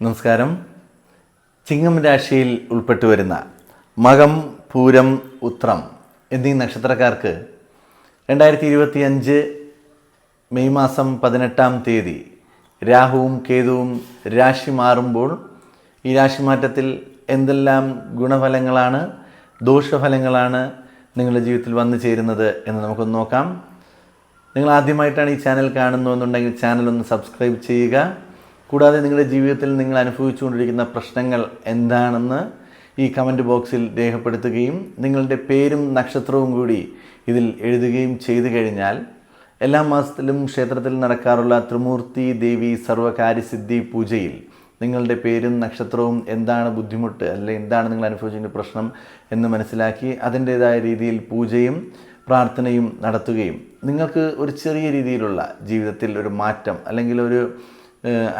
നമസ്കാരം. ചിങ്ങം രാശിയിൽ ഉൾപ്പെട്ടു വരുന്ന മകം പൂരം ഉത്രം എന്നീ നക്ഷത്രക്കാർക്ക് രണ്ടായിരത്തി ഇരുപത്തി അഞ്ച് മെയ് മാസം പതിനെട്ടാം തീയതി രാഹുവും കേതുവും രാശി മാറുമ്പോൾ ഈ രാശിമാറ്റത്തിൽ എന്തെല്ലാം ഗുണഫലങ്ങളാണ് ദോഷഫലങ്ങളാണ് നിങ്ങളുടെ ജീവിതത്തിൽ വന്നു ചേരുന്നത് എന്ന് നമുക്കൊന്ന് നോക്കാം. നിങ്ങൾ ആദ്യമായിട്ടാണ് ഈ ചാനൽ കാണുന്നതെന്നുണ്ടെങ്കിൽ ചാനൽ ഒന്ന് സബ്സ്ക്രൈബ് ചെയ്യുക. കൂടാതെ നിങ്ങളുടെ ജീവിതത്തിൽ നിങ്ങൾ അനുഭവിച്ചുകൊണ്ടിരിക്കുന്ന പ്രശ്നങ്ങൾ എന്താണെന്ന് ഈ കമന്റ് ബോക്സിൽ രേഖപ്പെടുത്തുകയും നിങ്ങളുടെ പേരും നക്ഷത്രവും കൂടി ഇതിൽ എഴുതുകയും ചെയ്തു കഴിഞ്ഞാൽ എല്ലാ മാസത്തിലും ക്ഷേത്രത്തിൽ നടക്കാറുള്ള ത്രിമൂർത്തി ദേവി സർവകാര്യസിദ്ധി പൂജയിൽ നിങ്ങളുടെ പേരും നക്ഷത്രവും എന്താണ് ബുദ്ധിമുട്ട് അല്ലെങ്കിൽ എന്താണ് നിങ്ങൾ അനുഭവിച്ചതിന്റെ പ്രശ്നം എന്ന് മനസ്സിലാക്കി അതിന്റേതായ രീതിയിൽ പൂജയും പ്രാർത്ഥനയും നടത്തുകയും നിങ്ങൾക്ക് ഒരു ചെറിയ രീതിയിലുള്ള ജീവിതത്തിൽ ഒരു മാറ്റം അല്ലെങ്കിൽ ഒരു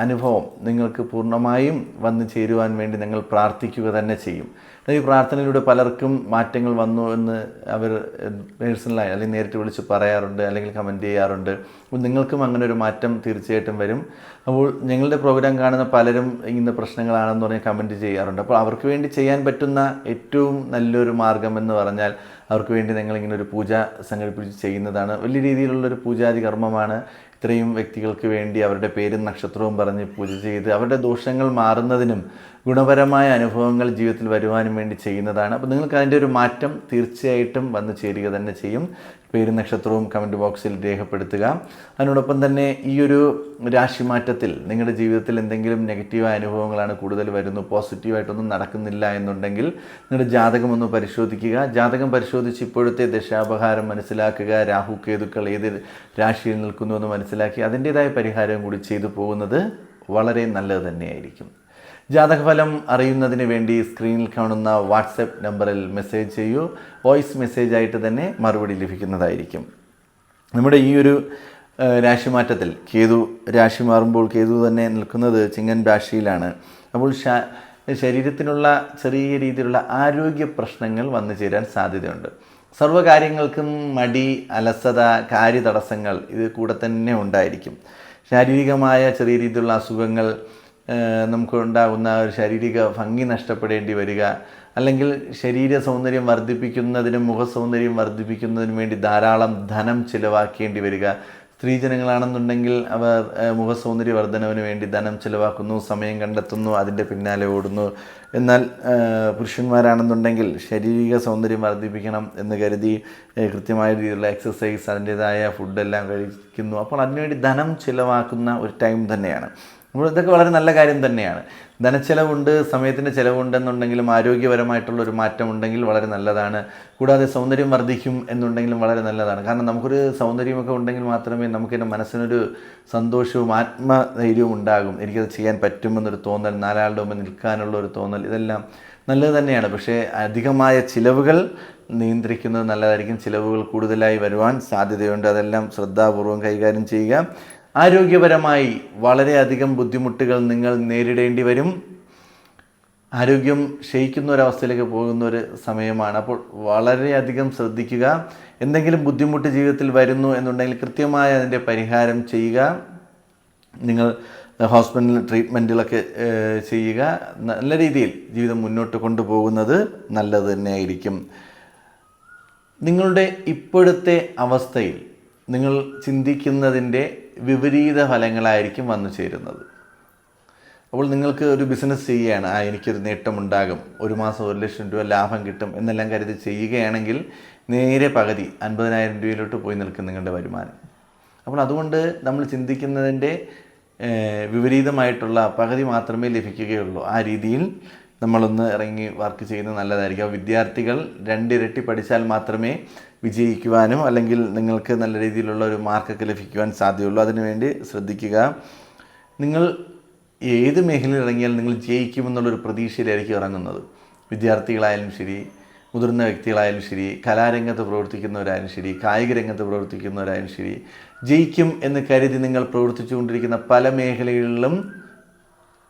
അനുഭവം നിങ്ങൾക്ക് പൂർണമായും വന്നു ചേരുവാൻ വേണ്ടി നിങ്ങൾ പ്രാർത്ഥിക്കുക തന്നെ ചെയ്യും. ഈ പ്രാർത്ഥനയിലൂടെ പലർക്കും മാറ്റങ്ങൾ വന്നു എന്ന് അവർ പേഴ്സണലായി അല്ലെങ്കിൽ നേരിട്ട് വിളിച്ച് പറയാറുണ്ട് അല്ലെങ്കിൽ കമന്റ് ചെയ്യാറുണ്ട്. അപ്പോൾ നിങ്ങൾക്കും അങ്ങനെ ഒരു മാറ്റം തീർച്ചയായിട്ടും വരും. അപ്പോൾ ഞങ്ങളുടെ പ്രോഗ്രാം കാണുന്ന പലരും ഇങ്ങനെ പ്രശ്നങ്ങളാണെന്ന് പറഞ്ഞ് കമന്റ് ചെയ്യാറുണ്ട്. അപ്പോൾ അവർക്ക് വേണ്ടി ചെയ്യാൻ പറ്റുന്ന ഏറ്റവും നല്ലൊരു മാർഗം എന്ന് പറഞ്ഞാൽ അവർക്ക് വേണ്ടി നിങ്ങളിങ്ങനെ ഒരു പൂജ സംഘടിപ്പിച്ച് ചെയ്യുന്നതാണ്. വലിയ രീതിയിലുള്ളൊരു പൂജാതി കർമ്മമാണ് ഇത്രയും വ്യക്തികൾക്ക് വേണ്ടി അവരുടെ പേരും നക്ഷത്രവും പറഞ്ഞ് പൂജ ചെയ്ത് അവരുടെ ദോഷങ്ങൾ മാറുന്നതിനും ഗുണപരമായ അനുഭവങ്ങൾ ജീവിതത്തിൽ വരുവാനും വേണ്ടി ചെയ്യുന്നതാണ്. അപ്പോൾ നിങ്ങൾക്ക് അതിന്റെ ഒരു മാറ്റം തീർച്ചയായിട്ടും വന്നു ചേരുക തന്നെ ചെയ്യും. പേര് നക്ഷത്രവും കമന്റ് ബോക്സിൽ രേഖപ്പെടുത്തുക. അതിനോടൊപ്പം തന്നെ ഈ ഒരു രാശിമാറ്റത്തിൽ നിങ്ങളുടെ ജീവിതത്തിൽ എന്തെങ്കിലും നെഗറ്റീവായ അനുഭവങ്ങളാണ് കൂടുതൽ വരുന്നു പോസിറ്റീവായിട്ടൊന്നും നടക്കുന്നില്ല എന്നുണ്ടെങ്കിൽ നിങ്ങളുടെ ജാതകം ഒന്ന് പരിശോധിക്കുക. ജാതകം പരിശോധിച്ച് ഇപ്പോഴത്തെ ദശാപഹാരം മനസ്സിലാക്കുക രാഹു കേതുക്കൾ ഏത് രാശിയിൽ നിൽക്കുന്നു എന്ന് മനസ്സിലാക്കി അതിന്റേതായ പരിഹാരം കൂടി ചെയ്തു പോകുന്നത് വളരെ നല്ലത് തന്നെയായിരിക്കും. ജാതകഫലം അറിയുന്നതിന് വേണ്ടി സ്ക്രീനിൽ കാണുന്ന വാട്സപ്പ് നമ്പറിൽ മെസ്സേജ് ചെയ്യൂ. വോയിസ് മെസ്സേജ് ആയിട്ട് തന്നെ മറുപടി ലഭിക്കുന്നതായിരിക്കും. നമ്മുടെ ഈ ഒരു രാശിമാറ്റത്തിൽ കേതു രാശി മാറുമ്പോൾ കേതു തന്നെ നിൽക്കുന്നത് ചിങ്ങൻ രാശിയിലാണ്. അപ്പോൾ ശരീരത്തിനുള്ള ചെറിയ രീതിയിലുള്ള ആരോഗ്യ പ്രശ്നങ്ങൾ വന്നു ചേരാൻ സാധ്യതയുണ്ട്. സർവകാര്യങ്ങൾക്കും മടി അലസത കാര്യതടസ്സങ്ങൾ ഇത് കൂടെ തന്നെ ഉണ്ടായിരിക്കും. ശാരീരികമായ ചെറിയ രീതിയിലുള്ള അസുഖങ്ങൾ ഏഹ് നമുക്കുണ്ടാകുന്ന ഒരു ശാരീരിക ഭംഗി നഷ്ടപ്പെടേണ്ടി വരിക അല്ലെങ്കിൽ ശരീര സൗന്ദര്യം വർദ്ധിപ്പിക്കുന്നതിനും മുഖ സൗന്ദര്യം വർദ്ധിപ്പിക്കുന്നതിനും വേണ്ടി ധാരാളം ധനം ചിലവാക്കേണ്ടി വരിക. സ്ത്രീജനങ്ങളാണെന്നുണ്ടെങ്കിൽ അവർ മുഖ സൗന്ദര്യ വർധനവിന് വേണ്ടി ധനം ചിലവാക്കുന്നു സമയം കണ്ടെത്തുന്നു അതിന്റെ പിന്നാലെ ഓടുന്നു. എന്നാൽ പുരുഷന്മാരാണെന്നുണ്ടെങ്കിൽ ശാരീരിക സൗന്ദര്യം വർദ്ധിപ്പിക്കണം എന്ന് കരുതി കൃത്യമായ രീതിയിലുള്ള എക്സസൈസ് അതിന്റേതായ ഫുഡെല്ലാം കഴിക്കുന്നു. അപ്പോൾ അതിനുവേണ്ടി ധനം ചിലവാക്കുന്ന ഒരു ടൈം തന്നെയാണ്. അപ്പോൾ ഇതൊക്കെ വളരെ നല്ല കാര്യം തന്നെയാണ്. ധനച്ചെലവുണ്ട് സമയത്തിന്റെ ചിലവുണ്ടെന്നുണ്ടെങ്കിലും ആരോഗ്യപരമായിട്ടുള്ള ഒരു മാറ്റം ഉണ്ടെങ്കിൽ വളരെ നല്ലതാണ്. കൂടാതെ സൗന്ദര്യം വർദ്ധിക്കും എന്നുണ്ടെങ്കിലും വളരെ നല്ലതാണ്. കാരണം നമുക്കൊരു സൗന്ദര്യമൊക്കെ ഉണ്ടെങ്കിൽ മാത്രമേ നമുക്ക് എന്റെ മനസ്സിനൊരു സന്തോഷവും ആത്മധൈര്യവും ഉണ്ടാകും. എനിക്കത് ചെയ്യാൻ പറ്റുമെന്നൊരു തോന്നൽ നാലാളുടെ മുമ്പ് നിൽക്കാനുള്ള ഒരു തോന്നൽ ഇതെല്ലാം നല്ലത് തന്നെയാണ്. പക്ഷേ അധികമായ ചിലവുകൾ നിയന്ത്രിക്കുന്നത് നല്ലതായിരിക്കും. ചിലവുകൾ കൂടുതലായി വരുവാൻ സാധ്യതയുണ്ട്. അതെല്ലാം ശ്രദ്ധാപൂർവം കൈകാര്യം ചെയ്യുക. ആരോഗ്യപരമായി വളരെയധികം ബുദ്ധിമുട്ടുകൾ നിങ്ങൾ നേരിടേണ്ടി വരും. ആരോഗ്യം ക്ഷയിക്കുന്ന ഒരവസ്ഥയിലേക്ക് പോകുന്ന ഒരു സമയമാണ്. അപ്പോൾ വളരെയധികം ശ്രദ്ധിക്കുക. എന്തെങ്കിലും ബുദ്ധിമുട്ട് ജീവിതത്തിൽ വരുന്നു എന്നുണ്ടെങ്കിൽ കൃത്യമായ അതിന്റെ പരിഹാരം ചെയ്യുക. നിങ്ങൾ ഹോസ്പിറ്റൽ ട്രീറ്റ്മെന്റുകളൊക്കെ ചെയ്യുക. നല്ല രീതിയിൽ ജീവിതം മുന്നോട്ട് കൊണ്ടുപോകുന്നത് നല്ലത് തന്നെയായിരിക്കും. നിങ്ങളുടെ ഇപ്പോഴത്തെ അവസ്ഥയിൽ നിങ്ങൾ ചിന്തിക്കുന്നതിന്റെ വിപരീത ഫലങ്ങളായിരിക്കും വന്നു ചേരുന്നത്. അപ്പോൾ നിങ്ങൾക്ക് ഒരു ബിസിനസ് ചെയ്യുകയാണ് ആ എനിക്കൊരു നേട്ടമുണ്ടാകും ഒരു മാസം ഒരു ലക്ഷം രൂപ ലാഭം കിട്ടും എന്നെല്ലാം കരുതി ചെയ്യുകയാണെങ്കിൽ നേരെ പകുതി അൻപതിനായിരം രൂപയിലോട്ട് പോയി നിൽക്കും നിങ്ങളുടെ വരുമാനം. അപ്പോൾ അതുകൊണ്ട് നമ്മൾ ചിന്തിക്കുന്നതിന്റെ വിപരീതമായിട്ടുള്ള പകുതി മാത്രമേ ലഭിക്കുകയുള്ളൂ ആ രീതിയിൽ. നമ്മളൊന്ന് ഇറങ്ങി വർക്ക് ചെയ്യുന്നത് നല്ലതായിരിക്കും. വിദ്യാർത്ഥികൾ രണ്ടിരട്ടി പഠിച്ചാൽ മാത്രമേ വിജയിക്കുവാനും അല്ലെങ്കിൽ നിങ്ങൾക്ക് നല്ല രീതിയിലുള്ള ഒരു മാർക്കൊക്കെ ലഭിക്കുവാൻ സാധ്യതയുള്ളൂ. അതിനുവേണ്ടി ശ്രദ്ധിക്കുക. നിങ്ങൾ ഏത് മേഖലയിൽ ഇറങ്ങിയാൽ നിങ്ങൾ ജയിക്കുമെന്നുള്ളൊരു പ്രതീക്ഷയിലായിരിക്കും ഇറങ്ങുന്നത്. വിദ്യാർത്ഥികളായാലും ശരി മുതിർന്ന വ്യക്തികളായാലും ശരി കലാരംഗത്ത് പ്രവർത്തിക്കുന്നവരായാലും ശരി കായിക രംഗത്ത് പ്രവർത്തിക്കുന്നവരായാലും ശരി ജയിക്കും എന്ന് കരുതി നിങ്ങൾ പ്രവർത്തിച്ചുകൊണ്ടിരിക്കുന്ന പല മേഖലകളിലും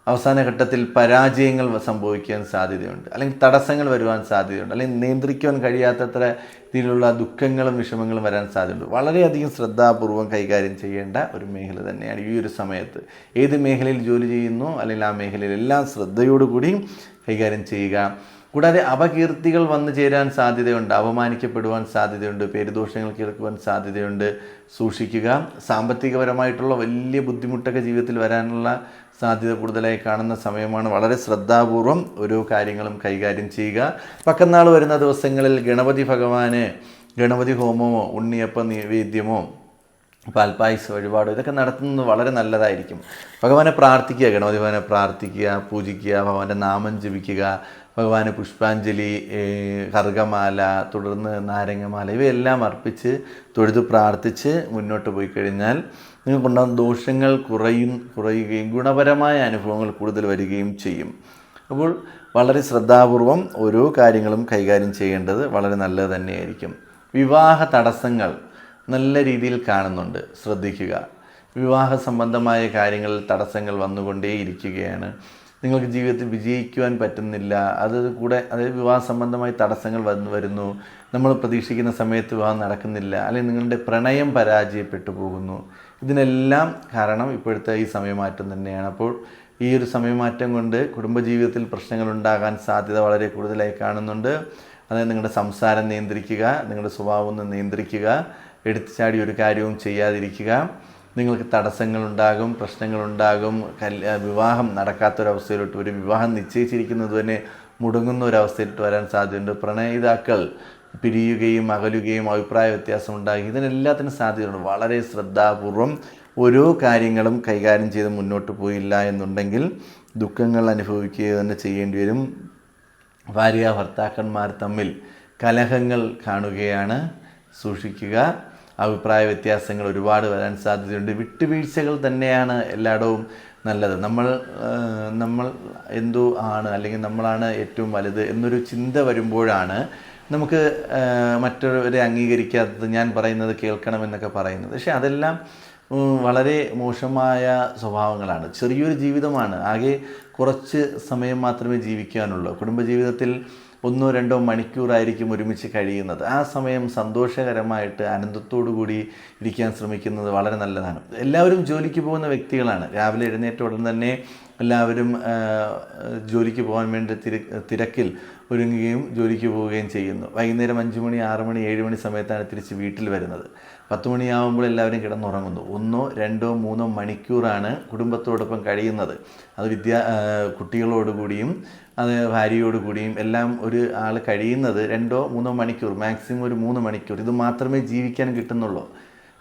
അവസാന ഘട്ടത്തിൽ പരാജയങ്ങൾ സംഭവിക്കാൻ സാധ്യതയുണ്ട്. അല്ലെങ്കിൽ തടസ്സങ്ങൾ വരുവാൻ സാധ്യതയുണ്ട്. അല്ലെങ്കിൽ നിയന്ത്രിക്കുവാൻ കഴിയാത്തത്ര രീതിയിലുള്ള ദുഃഖങ്ങളും വിഷമങ്ങളും വരാൻ സാധ്യതയുണ്ട്. വളരെയധികം ശ്രദ്ധാപൂർവം കൈകാര്യം ചെയ്യേണ്ട ഒരു മേഖല തന്നെയാണ് ഈ ഒരു സമയത്ത്. ഏത് മേഖലയിൽ ജോലി ചെയ്യുന്നു? അല്ലെങ്കിൽ ആ മേഖലയിൽ എല്ലാം ശ്രദ്ധയോടുകൂടി കൈകാര്യം ചെയ്യുക. കൂടാതെ അപകീർത്തികൾ വന്നു ചേരാൻ സാധ്യതയുണ്ട്. അപമാനിക്കപ്പെടുവാൻ സാധ്യതയുണ്ട്. പേരുദോഷങ്ങൾ കേൾക്കുവാൻ സാധ്യതയുണ്ട്. സൂക്ഷിക്കുക. സാമ്പത്തികപരമായിട്ടുള്ള വലിയ ബുദ്ധിമുട്ടൊക്കെ ജീവിതത്തിൽ വരാനുള്ള സാധ്യത കൂടുതലായി കാണുന്ന സമയമാണ്. വളരെ ശ്രദ്ധാപൂർവം ഓരോ കാര്യങ്ങളും കൈകാര്യം ചെയ്യുക. പക്കന്നാൾ വരുന്ന ദിവസങ്ങളിൽ ഗണപതി ഭഗവാന് ഗണപതി ഹോമമോ ഉണ്ണിയപ്പ നിവേദ്യമോ പാൽപ്പായസ വഴിപാടോ ഇതൊക്കെ നടത്തുന്നത് വളരെ നല്ലതായിരിക്കും. ഭഗവാനെ പ്രാർത്ഥിക്കുക ഗണപതി ഭഗവാനെ പ്രാർത്ഥിക്കുക പൂജിക്കുക ഭഗവാന്റെ നാമം ജപിക്കുക ഭഗവാന് പുഷ്പാഞ്ജലി കർഗമാല തുടർന്ന് നാരങ്ങമാല ഇവയെല്ലാം അർപ്പിച്ച് തൊഴുത് പ്രാർത്ഥിച്ച് മുന്നോട്ട് പോയി കഴിഞ്ഞാൽ നിങ്ങൾക്കുണ്ടാകുന്ന ദോഷങ്ങൾ കുറയും കുറയുകയും ഗുണപരമായ അനുഭവങ്ങൾ കൂടുതൽ വരികയും ചെയ്യും. അപ്പോൾ വളരെ ശ്രദ്ധാപൂർവം ഓരോ കാര്യങ്ങളും കൈകാര്യം ചെയ്യേണ്ടത് വളരെ നല്ലത് തന്നെയായിരിക്കും. വിവാഹ തടസ്സങ്ങൾ നല്ല രീതിയിൽ കാണുന്നുണ്ട് ശ്രദ്ധിക്കുക. വിവാഹ സംബന്ധമായ കാര്യങ്ങളിൽ തടസ്സങ്ങൾ വന്നുകൊണ്ടേ ഇരിക്കുകയാണ് നിങ്ങൾക്ക് ജീവിതത്തിൽ വിജയിക്കുവാൻ പറ്റുന്നില്ല അത് കൂടെ അതായത് വിവാഹ സംബന്ധമായി തടസ്സങ്ങൾ വന്നു വരുന്നു. നമ്മൾ പ്രതീക്ഷിക്കുന്ന സമയത്ത് വിവാഹം നടക്കുന്നില്ല അല്ലെങ്കിൽ നിങ്ങളുടെ പ്രണയം പരാജയപ്പെട്ടു പോകുന്നു. ഇതിനെല്ലാം കാരണം ഇപ്പോഴത്തെ ഈ സമയമാറ്റം തന്നെയാണ്. അപ്പോൾ ഈ ഒരു സമയമാറ്റം കൊണ്ട് കുടുംബജീവിതത്തിൽ പ്രശ്നങ്ങൾ ഉണ്ടാകാൻ സാധ്യത വളരെ കൂടുതലായി കാണുന്നുണ്ട്. അതായത് നിങ്ങളുടെ സംസാരം നിയന്ത്രിക്കുക നിങ്ങളുടെ സ്വഭാവം ഒന്ന് നിയന്ത്രിക്കുക എടുത്തു ചാടി ഒരു കാര്യവും ചെയ്യാതിരിക്കുക. നിങ്ങൾക്ക് തടസ്സങ്ങളുണ്ടാകും പ്രശ്നങ്ങളുണ്ടാകും കൽ വിവാഹം നടക്കാത്തൊരവസ്ഥയിലോട്ട് ഒരു വിവാഹം നിശ്ചയിച്ചിരിക്കുന്നത് തന്നെ മുടങ്ങുന്ന ഒരവസ്ഥയിലോട്ട് വരാൻ സാധ്യതയുണ്ട്. പ്രണയിതാക്കൾ പിരിയുകയും അകലുകയും അഭിപ്രായ വ്യത്യാസം ഉണ്ടാകും ഇതിനെല്ലാത്തിനും സാധ്യതയുണ്ട് വളരെ ശ്രദ്ധാപൂർവം ഓരോ കാര്യങ്ങളും കൈകാര്യം ചെയ്ത് മുന്നോട്ട് പോയില്ല എന്നുണ്ടെങ്കിൽ ദുഃഖങ്ങൾ അനുഭവിക്കുക തന്നെ ചെയ്യേണ്ടി വരും. ഭാര്യ ഭർത്താക്കന്മാർ തമ്മിൽ കലഹങ്ങൾ കാണുകയാണ്. സൂക്ഷിക്കുക. അഭിപ്രായ വ്യത്യാസങ്ങൾ ഒരുപാട് വരാൻ സാധ്യതയുണ്ട്. വിട്ടുവീഴ്ചകൾ തന്നെയാണ് എല്ലായിടവും നല്ലത്. നമ്മൾ നമ്മൾ എന്തോ ആണ് അല്ലെങ്കിൽ നമ്മളാണ് ഏറ്റവും വലുത് എന്നൊരു ചിന്ത വരുമ്പോഴാണ് നമുക്ക് മറ്റൊരു അംഗീകരിക്കാത്തത് ഞാൻ പറയുന്നത് കേൾക്കണമെന്നൊക്കെ പറയുന്നത്. പക്ഷേ അതെല്ലാം വളരെ മോശമായ സ്വഭാവങ്ങളാണ്. ചെറിയൊരു ജീവിതമാണ്. ആകെ കുറച്ച് സമയം മാത്രമേ ജീവിക്കാനുള്ളൂ. കുടുംബജീവിതത്തിൽ ഒന്നോ രണ്ടോ മണിക്കൂറായിരിക്കും ഒരുമിച്ച് കഴിയുന്നത്. ആ സമയം സന്തോഷകരമായിട്ട് ആനന്ദത്തോടു കൂടി ഇരിക്കാൻ ശ്രമിക്കുന്നത് വളരെ നല്ലതാണ്. എല്ലാവരും ജോലിക്ക് പോകുന്ന വ്യക്തികളാണ്. രാവിലെ എഴുന്നേറ്റ ഉടൻ തന്നെ എല്ലാവരും ജോലിക്ക് പോകാൻ വേണ്ടി തിര തിരക്കിൽ ഒരുങ്ങുകയും ജോലിക്ക് പോവുകയും ചെയ്യുന്നു. വൈകുന്നേരം അഞ്ച് മണി ആറ് മണി ഏഴ് മണി സമയത്താണ് തിരിച്ച് വീട്ടിൽ വരുന്നത്. പത്ത് മണിയാവുമ്പോൾ എല്ലാവരും കിടന്നുറങ്ങുന്നു. ഒന്നോ രണ്ടോ മൂന്നോ മണിക്കൂറാണ് കുടുംബത്തോടൊപ്പം കഴിയുന്നത്. അത് വിദ്യാ കുട്ടികളോടുകൂടിയും അത് ഭാര്യയോട് കൂടിയും എല്ലാം ഒരു ആൾ കഴിയുന്നത് രണ്ടോ മൂന്നോ മണിക്കൂർ മാക്സിമം ഒരു മൂന്ന് മണിക്കൂർ. ഇത് മാത്രമേ ജീവിക്കാൻ കിട്ടുന്നുള്ളൂ.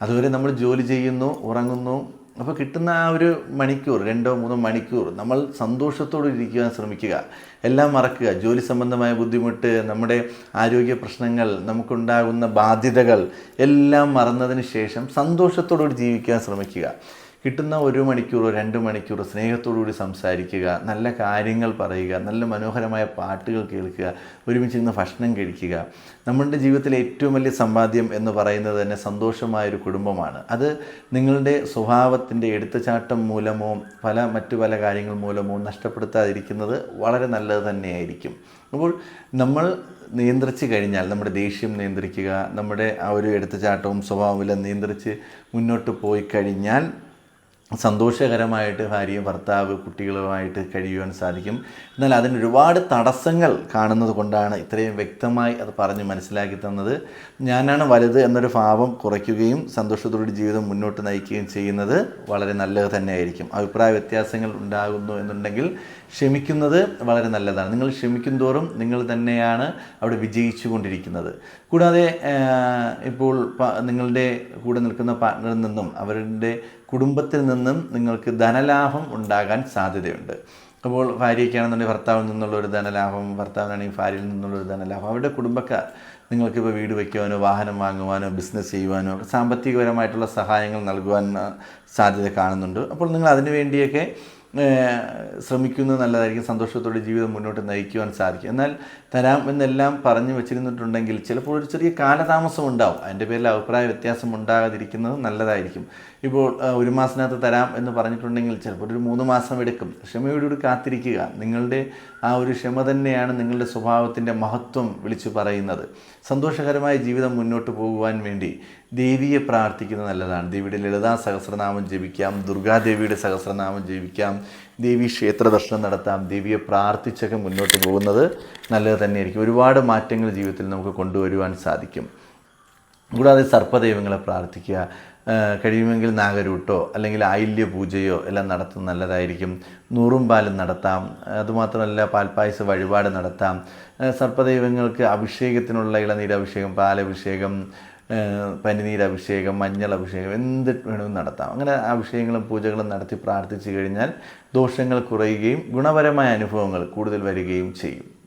അതുവരെ നമ്മൾ ജോലി ചെയ്യുന്നു ഉറങ്ങുന്നു. അപ്പോൾ കിട്ടുന്ന ആ ഒരു മണിക്കൂർ രണ്ടോ മൂന്നോ മണിക്കൂർ നമ്മൾ സന്തോഷത്തോടെ ഇരിക്കുവാൻ ശ്രമിക്കുക. എല്ലാം മറക്കുക. ജോലി സംബന്ധമായ ബുദ്ധിമുട്ട് നമ്മുടെ ആരോഗ്യ പ്രശ്നങ്ങൾ നമുക്കുണ്ടാകുന്ന ബാധ്യതകൾ എല്ലാം മറന്നതിന് ശേഷം സന്തോഷത്തോടുകൂടി ജീവിക്കാൻ ശ്രമിക്കുക. കിട്ടുന്ന ഒരു മണിക്കൂറോ രണ്ട് മണിക്കൂറോ സ്നേഹത്തോടുകൂടി സംസാരിക്കുക നല്ല കാര്യങ്ങൾ പറയുക നല്ല മനോഹരമായ പാട്ടുകൾ കേൾക്കുക ഒരുമിച്ച് നിന്ന് ഭക്ഷണം കഴിക്കുക. നമ്മളുടെ ജീവിതത്തിലെ ഏറ്റവും വലിയ സമ്പാദ്യം എന്ന് പറയുന്നത് തന്നെ സന്തോഷമായൊരു കുടുംബമാണ്. അത് നിങ്ങളുടെ സ്വഭാവത്തിന്റെ എടുത്തുചാട്ടം മൂലമോ പല മറ്റു പല കാര്യങ്ങൾ മൂലമോ നഷ്ടപ്പെടുത്താതിരിക്കുന്നത് വളരെ നല്ലത് തന്നെയായിരിക്കും. അപ്പോൾ നമ്മൾ നിയന്ത്രിച്ച് കഴിഞ്ഞാൽ നമ്മുടെ ദേഷ്യം നിയന്ത്രിക്കുക നമ്മുടെ ആ ഒരു എടുത്തുചാട്ടവും സ്വഭാവവും നിയന്ത്രിച്ച് മുന്നോട്ട് പോയി കഴിഞ്ഞാൽ സന്തോഷകരമായിട്ട് ഭാര്യയും ഭർത്താവ് കുട്ടികളുമായിട്ട് കഴിയുവാൻ സാധിക്കും. എന്നാൽ അതിന് ഒരുപാട് തടസ്സങ്ങൾ കാണുന്നത് കൊണ്ടാണ് ഇത്രയും വ്യക്തമായി അത് പറഞ്ഞ് മനസ്സിലാക്കി തന്നത്. ഞാനാണ് വലുത് എന്നൊരു ഭാവം കുറയ്ക്കുകയും സന്തോഷത്തോടെ ജീവിതം മുന്നോട്ട് നയിക്കുകയും ചെയ്യുന്നത് വളരെ നല്ലത് തന്നെയായിരിക്കും. അഭിപ്രായ വ്യത്യാസങ്ങൾ ഉണ്ടാകുന്നു എന്നുണ്ടെങ്കിൽ ക്ഷമിക്കുന്നത് വളരെ നല്ലതാണ്. നിങ്ങൾ ക്ഷമിക്കും തോറും നിങ്ങൾ തന്നെയാണ് അവിടെ വിജയിച്ചു കൊണ്ടിരിക്കുന്നത് കൂടാതെ ഇപ്പോൾ നിങ്ങളുടെ കൂടെ നിൽക്കുന്ന പാർട്ട്ണറിൽ നിന്നും അവരുടെ കുടുംബത്തിൽ നിന്നും നിങ്ങൾക്ക് ധനലാഭം ഉണ്ടാകാൻ സാധ്യതയുണ്ട്. അപ്പോൾ ഭാര്യയ്ക്കാണെന്നുണ്ടെങ്കിൽ ഭർത്താവിൽ നിന്നുള്ള ഒരു ധനലാഭം ഭർത്താവിനാണെങ്കിൽ ഭാര്യയിൽ നിന്നുള്ള ഒരു ധനലാഭം അവരുടെ കുടുംബക്കാർ നിങ്ങൾക്കിപ്പോൾ വീട് വയ്ക്കുവാനോ വാഹനം വാങ്ങുവാനോ ബിസിനസ് ചെയ്യുവാനോ സാമ്പത്തികപരമായിട്ടുള്ള സഹായങ്ങൾ നൽകുവാൻ സാധ്യത കാണുന്നുണ്ട്. അപ്പോൾ നിങ്ങൾ അതിനു വേണ്ടിയൊക്കെ ശ്രമിക്കുന്നത് നല്ലതായിരിക്കും. സന്തോഷത്തോടെ ജീവിതം മുന്നോട്ട് നയിക്കുവാൻ സാധിക്കും. എന്നാൽ തരാം എന്നെല്ലാം പറഞ്ഞു വെച്ചിരുന്നിട്ടുണ്ടെങ്കിൽ ചിലപ്പോൾ ഒരു ചെറിയ കാലതാമസം ഉണ്ടാവും. അതിന്റെ പേരിൽ അഭിപ്രായ വ്യത്യാസം ഉണ്ടാകാതിരിക്കുന്നത് നല്ലതായിരിക്കും. ഇപ്പോൾ ഒരു മാസത്തിനകത്ത് തരാം എന്ന് പറഞ്ഞിട്ടുണ്ടെങ്കിൽ ചിലപ്പോൾ ഒരു മൂന്ന് മാസം എടുക്കും. ക്ഷമയോടുകൂടി കാത്തിരിക്കുക. നിങ്ങളുടെ ആ ഒരു ക്ഷമ തന്നെയാണ് നിങ്ങളുടെ സ്വഭാവത്തിന്റെ മഹത്വം വിളിച്ചു പറയുന്നത്. സന്തോഷകരമായ ജീവിതം മുന്നോട്ട് പോകുവാൻ വേണ്ടി ദേവിയെ പ്രാർത്ഥിക്കുന്നത് നല്ലതാണ്. ദേവിയുടെ ലളിതാ സഹസ്രനാമം ജപിക്കാം. ദുർഗാദേവിയുടെ സഹസ്രനാമം ജപിക്കാം. ദേവി ക്ഷേത്ര ദർശനം നടത്താം. ദേവിയെ പ്രാർത്ഥിച്ചൊക്കെ മുന്നോട്ട് പോകുന്നത് നല്ലത് തന്നെയായിരിക്കും. ഒരുപാട് മാറ്റങ്ങൾ ജീവിതത്തിൽ നമുക്ക് കൊണ്ടുവരുവാൻ സാധിക്കും. കൂടാതെ സർപ്പദൈവങ്ങളെ പ്രാർത്ഥിക്കുക. കഴിയുമെങ്കിൽ നാഗരൂട്ടോ അല്ലെങ്കിൽ ആയില്യ പൂജയോ എല്ലാം നടത്തുന്നത് നല്ലതായിരിക്കും. നൂറും പാലും നടത്താം. അതുമാത്രമല്ല പാൽപ്പായസ വഴിപാട് നടത്താം. സർപ്പദൈവങ്ങൾക്ക് അഭിഷേകത്തിനുള്ള ഇളനീരഭിഷേകം പാലഭിഷേകം ആ, പനിനീര് അഭിഷേകം മഞ്ഞൾ അഭിഷേകം എന്ത് വേണമെങ്കിലും നടത്താം. അങ്ങനെ അഭിഷേകങ്ങളും പൂജകളും നടത്തി പ്രാർത്ഥിച്ചു കഴിഞ്ഞാൽ ദോഷങ്ങൾ കുറയുകയും ഗുണപരമായ അനുഭവങ്ങൾ കൂടുതൽ വരികയും ചെയ്യും.